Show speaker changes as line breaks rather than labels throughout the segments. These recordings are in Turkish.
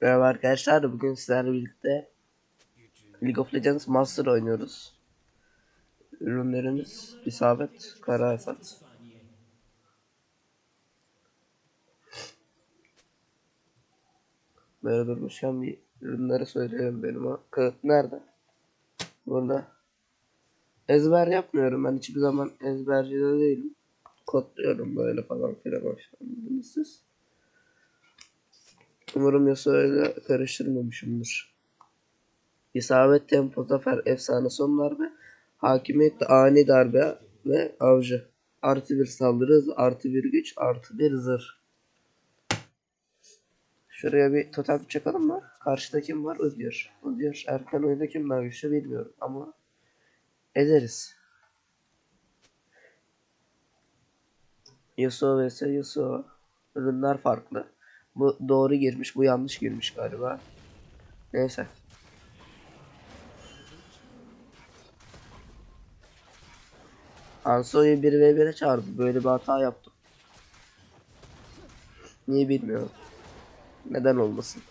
Merhaba arkadaşlar, bugün sizlerle birlikte League of Legends Master oynuyoruz. Ürünlerimiz isabet, kara hasat. Böyle durmuşken bir ürünleri söyleyelim benim o kağıt nerede? Burada. Ezber yapmıyorum ben hiçbir zaman ezberci de değilim. Kodluyorum böyle falan filan hoşlandınız siz. Umarım Yasuo'yla karıştırmamışımdır. İsabet, tempo, zafer, efsane son darbe, hakimiyet, ani darbe ve avcı. Artı bir saldırı artı bir güç, artı bir zırh. Şuraya bir totem çakalım mı? Karşıda kim var? Ödüyor. Ödüyor. Erken oyunda kim daha güçlü bilmiyorum ama ederiz. Yasuo vs Yasuo. Ürünler farklı. Bu doğru girmiş, bu yanlış girmiş galiba. Neyse. Anso'yu 1v1'e çağırdı. Böyle bir hata yaptım. Niye bilmiyorum. Neden olmasın?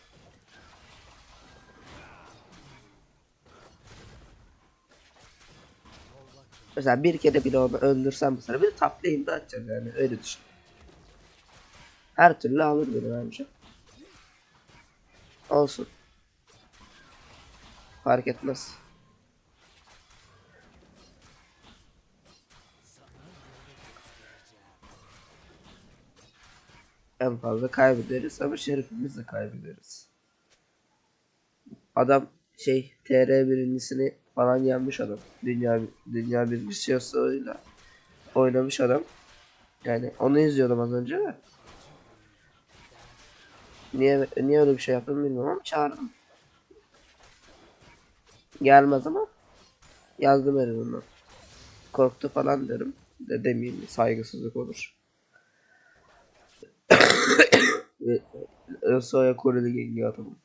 Mesela bir kere bile onu öldürsem mesela bir top lane'de atacağız yani öyle düşün. Her türlü alır beni bence. Olsun. Fark etmez. En fazla kaybederiz ama şerefimiz de kaybederiz. Adam şey TR birincisini falan yenmiş adam. Dünya dünya birincisi oynamış adam. Yani onu izliyordum az önce de. Niye niye öyle bir şey yaptım bilmiyorum ama çağırdım. Gelmez ama yazdım elimden. Korktu falan derim. De demeyeyim saygısızlık olur. Yasuo'ya Koreli geliyor adamım.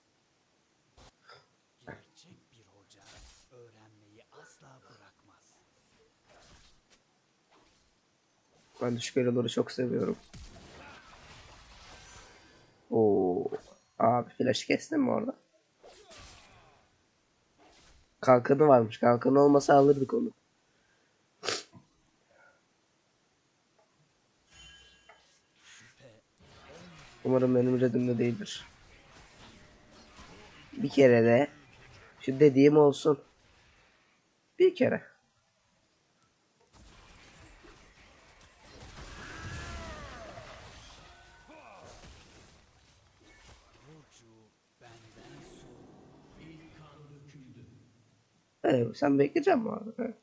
Ben düşük çok seviyorum. Abi flash kestin mi orada? Kalkanı varmış. Kalkanı olmasa alırdık onu. Umarım benim redimde değildir. Bir kere de şu dediğim olsun. Bir kere. Ee, sen bekleyecek misin abi?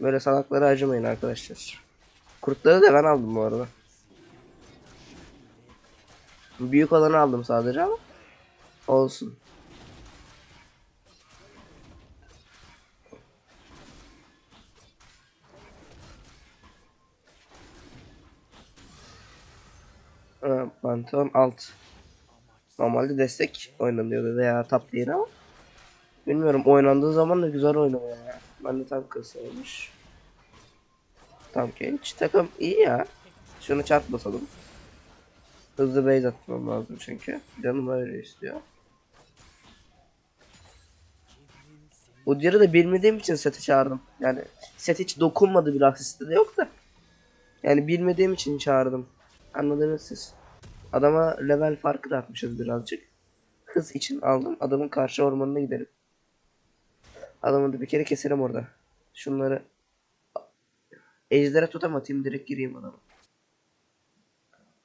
Böyle salaklara acımayın arkadaşlar. Kurtları da ben aldım bu arada. Büyük olanı aldım sadece ama olsun. Pantheon alt. Normalde destek oynanıyordu veya top değil ama bilmiyorum oynandığı zaman da güzel oynanıyor ya. Ben de tam kısaymış. Tam genç. Takım iyi ya. Şunu çarp basalım. Hızlı base atmam lazım çünkü. Canım öyle istiyor. Udyr'ı da bilmediğim için sete çağırdım. Yani set hiç dokunmadı bir asisti de yok da. Yani bilmediğim için çağırdım. Anladınız siz. Adama level farkı da atmışız birazcık. Hız için aldım. Adamın karşı ormanına gidelim. Adamı da bir kere keselim orada. Şunları Ejder'e totem atayım direkt gireyim adama.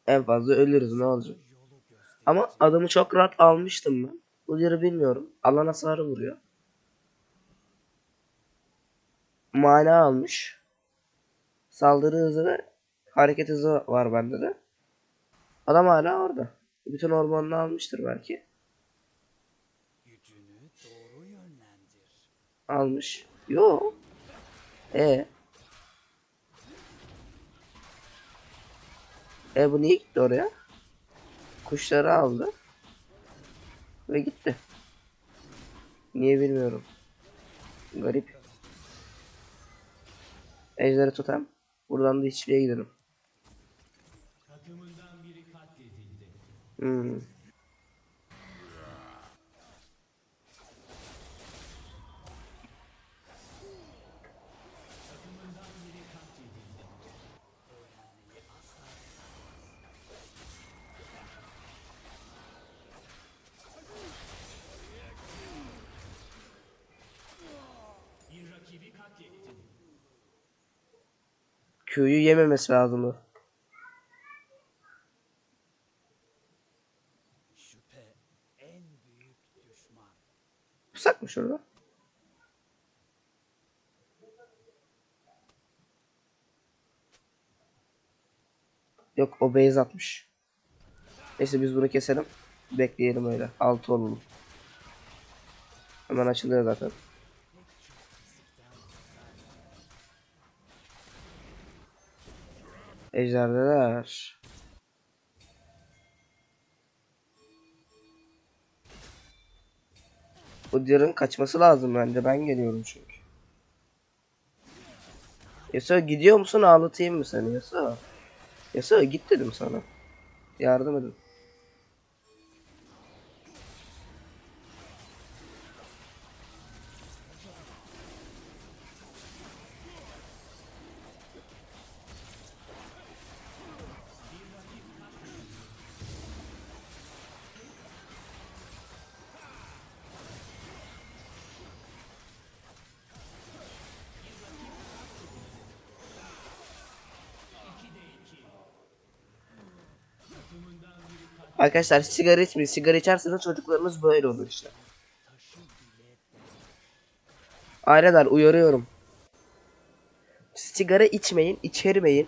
En fazla ölürüz ne olacak. Ama adamı çok rahat almıştım ben. Bu yeri bilmiyorum. Alan hasarı vuruyor. Mana almış. Saldırı hızı ve hareket hızı var bende de. Adam hala orada. Bütün ormanını almıştır belki. Almış. Yo. E. E bu niye gitti oraya? Kuşları aldı. Ve gitti. Niye bilmiyorum. Garip. Ejderi totem. Buradan da hiçbirine gidelim. Hmm. Q'yu yememesi lazımdı.
Şüphe en büyük düşman.
Pusak mı şurada? Yok o base atmış. Neyse biz bunu keselim. Bekleyelim öyle. 6 olalım. Hemen açılıyor zaten. Ejderdeler. Bu Dir'in kaçması lazım bence. Ben geliyorum çünkü. Yasuo gidiyor musun ağlatayım mı seni Yasuo? Yasuo git dedim sana. Yardım edin. Arkadaşlar sigara içmeyin. Sigara içerseniz çocuklarınız böyle olur işte. Aileler uyarıyorum. Sigara içmeyin, içermeyin.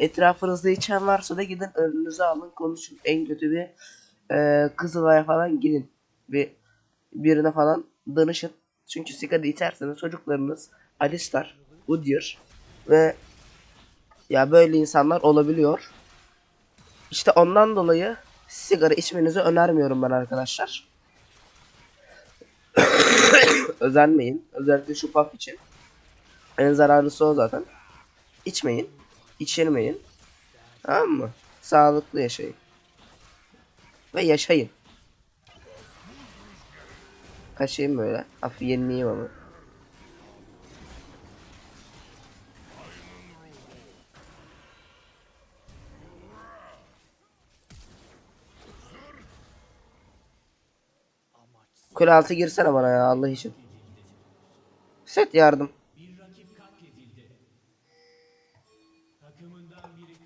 Etrafınızda içen varsa da gidin önünüze alın konuşun. En kötü bir e, Kızılay'a falan gidin. Bir birine falan danışın. Çünkü sigara içerseniz çocuklarınız Alistar, Udyr ve ya böyle insanlar olabiliyor. İşte ondan dolayı sigara içmenizi önermiyorum ben arkadaşlar. Özenmeyin. Özellikle şu puff için. En zararlısı o zaten. İçmeyin. İçirmeyin. Tamam mı? Sağlıklı yaşayın. Ve yaşayın. Kaçayım böyle. Hafif yenileyim ama. Kule altı girsene bana ya Allah için. Set yardım.
bir rakip katledildi. Takımından biri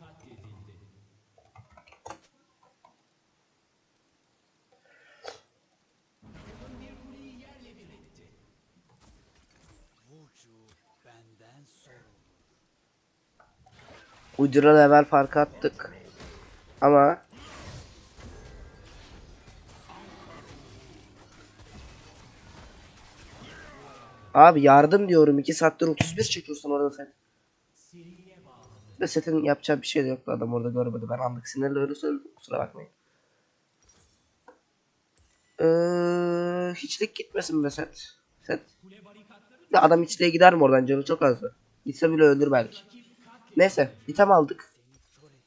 Abi yardım diyorum 2 saattir 31 çekiyorsun orada sen. Ve setin yapacağı bir şey de yoktu adam orada görmedi. Ben anlık sinirle öyle söyledim kusura bakmayın. Ee, hiçlik gitmesin be set. Set. Ya adam hiçliğe gider mi oradan canı çok azdı. Gitse bile öldür belki. Neyse item aldık.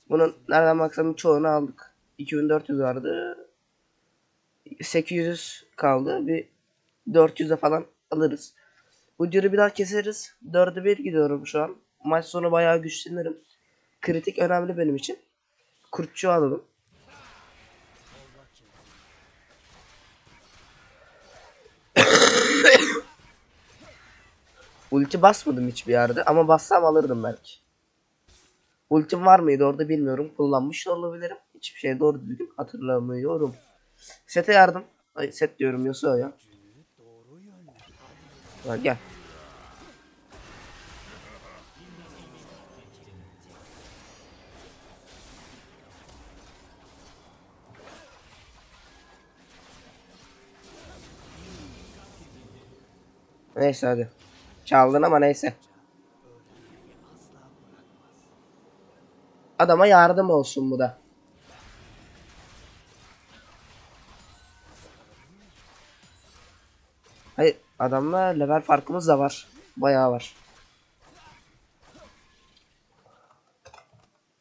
Bunun nereden baksan çoğunu aldık. 2400 vardı. 800 kaldı. Bir 400'e falan alırız. Cürü bir daha keseriz. 4'e 1 gidiyorum şu an. Maç sonu bayağı güçlenirim. Kritik önemli benim için. Kurtçu alalım. Ulti basmadım hiçbir yerde ama bassam alırdım belki. Ultim var mıydı orada bilmiyorum. Kullanmış olabilirim. Hiçbir şey doğru düzgün hatırlamıyorum. Sete yardım. Ay set diyorum Yasuo ya. Ha, gel. Neyse hadi. Çaldın ama neyse. Adama yardım olsun bu da. Hayır adamla level farkımız da var. Bayağı var.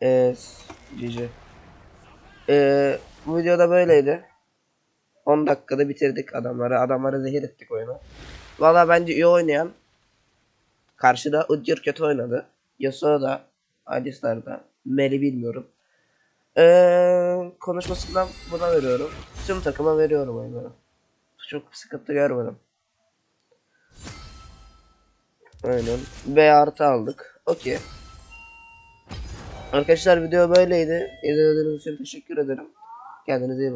Evet. GG. Ee, bu videoda böyleydi. 10 dakikada bitirdik adamları. Adamları zehir ettik oyunu. Valla bence iyi oynayan. Karşıda Udyr kötü oynadı. Yasuo da. Alistar da. Meli bilmiyorum. Ee, konuşmasından buna veriyorum. Tüm takıma veriyorum oyunu. Çok sıkıntı görmedim. Aynen. B artı aldık. Okey. Arkadaşlar video böyleydi. İzlediğiniz için teşekkür ederim. Kendinize iyi bakın.